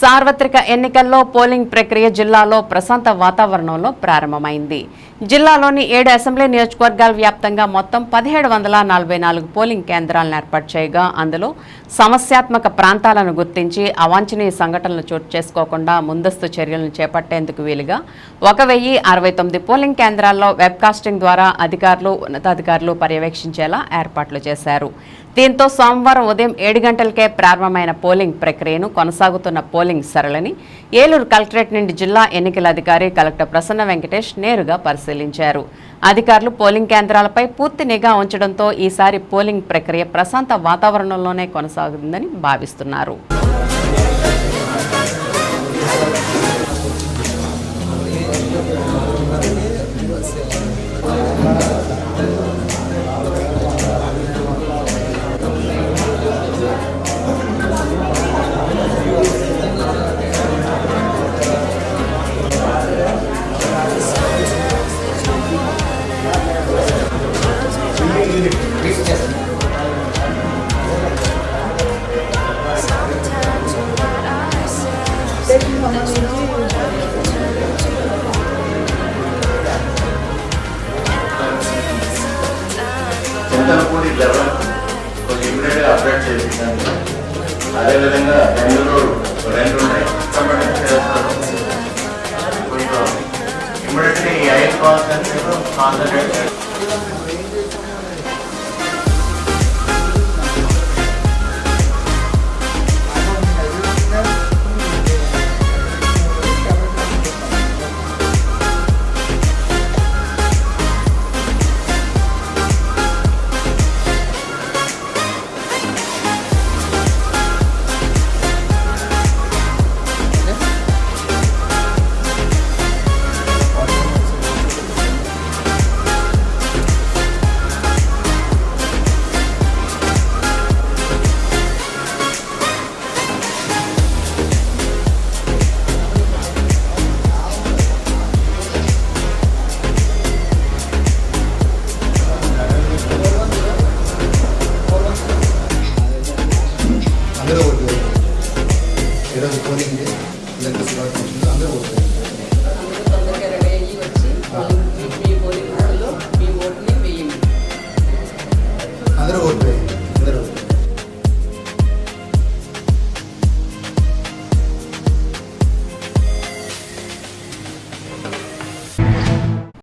సార్వత్రిక ఎన్నికల్లో పోలింగ్ ప్రక్రియ జిల్లాలో ప్రశాంత వాతావరణంలో ప్రారంభమైంది. జిల్లాలోని ఏడు అసెంబ్లీ నియోజకవర్గాల వ్యాప్తంగా మొత్తం పదిహేడు వందల నలభై నాలుగు పోలింగ్ కేంద్రాలను ఏర్పాటు చేయగా అందులో సమస్యాత్మక ప్రాంతాలను గుర్తించి అవాంఛనీయ సంఘటనలు చోటు చేసుకోకుండా ముందస్తు చర్యలను చేపట్టేందుకు వీలుగా ఒక వెయ్యి అరవై తొమ్మిది పోలింగ్ కేంద్రాల్లో వెబ్కాస్టింగ్ ద్వారా అధికారులు ఉన్నతాధికారులు పర్యవేక్షించేలా ఏర్పాట్లు చేశారు. దీంతో సోమవారం ఉదయం ఏడు గంటలకే ప్రారంభమైన పోలింగ్ ప్రక్రియను కొనసాగుతున్న పోలింగ్ సరళిని ఏలూరు కలెక్టరేట్ నుండి జిల్లా ఎన్నికల అధికారి కలెక్టర్ ప్రసన్న వెంకటేష్ నేరుగా పరిశీలించారు. అధికారులు పోలింగ్ కేంద్రాలపై పూర్తి నిఘా ఉంచడంతో ఈసారి పోలింగ్ ప్రక్రియ ప్రశాంత వాతావరణంలోనే కొనసాగుతుందని భావిస్తున్నారు. చింతలపూడి లెవెన్ ఇమీడియట్గా అప్డేట్ చేయించండి అదేవిధంగా బెంగళూరు రెండు ఉన్నాయి చేస్తారు? కొంచెం ఇమీడియట్గా ఈ ఐదు కాన్సెంట్రేట్ కాన్సన్ట్రేట్ 이런 권인데 이런 뜻을 말씀드리면서 안 들어보세요.